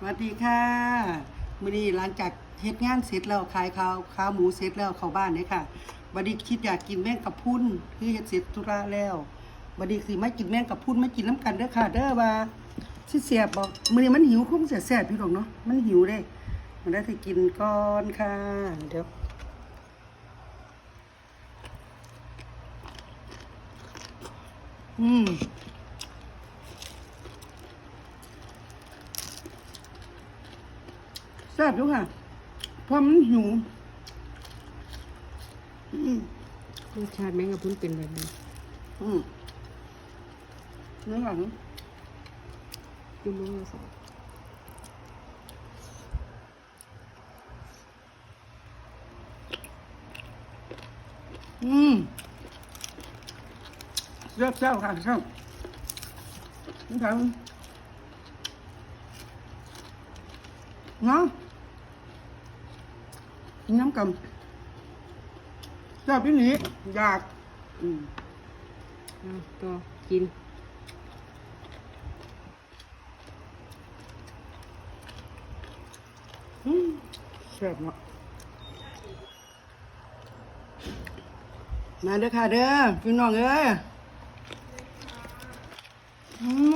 สวัสดีค่ะมื้อนี้หลังจากเฮ็ดงานเสร็จแล้วขายข้าวข้าวหมูเสร็จแล้วเข้าบ้านเนี่ยค่ะบัดนี้คิดอยากกินแมงกะพรุนคือเฮ็ดเสร็จธุระแล้วบัดนี้สิมากินแมงกะพรุนมากินน้ำกันเด้อค่ะ เด้อว่าสิแซ่บบ่มื้อนี้มันหิวคงเสิแซ่บอยู่ดอกเนาะมันหิวเด้มันได้สิกินก่อนค่ะเดี๋ยวอืม แซ่บอยู่ค่ะเพราะมันหิวอืมรสชาติแมงกะพรุนเป็นแบบนี้อืมเนื้อหลังยุ่มละสองอืมเลือกเจ้าค่ะเจ้านี่ค่ะเนาะ กินน้ำกำเจ้าพี่หนีอยากอืมเอาต่อกิน อืมแซ่บเนาะมาเด้อค่ะเด้อพี่น้องเอ้ยอืม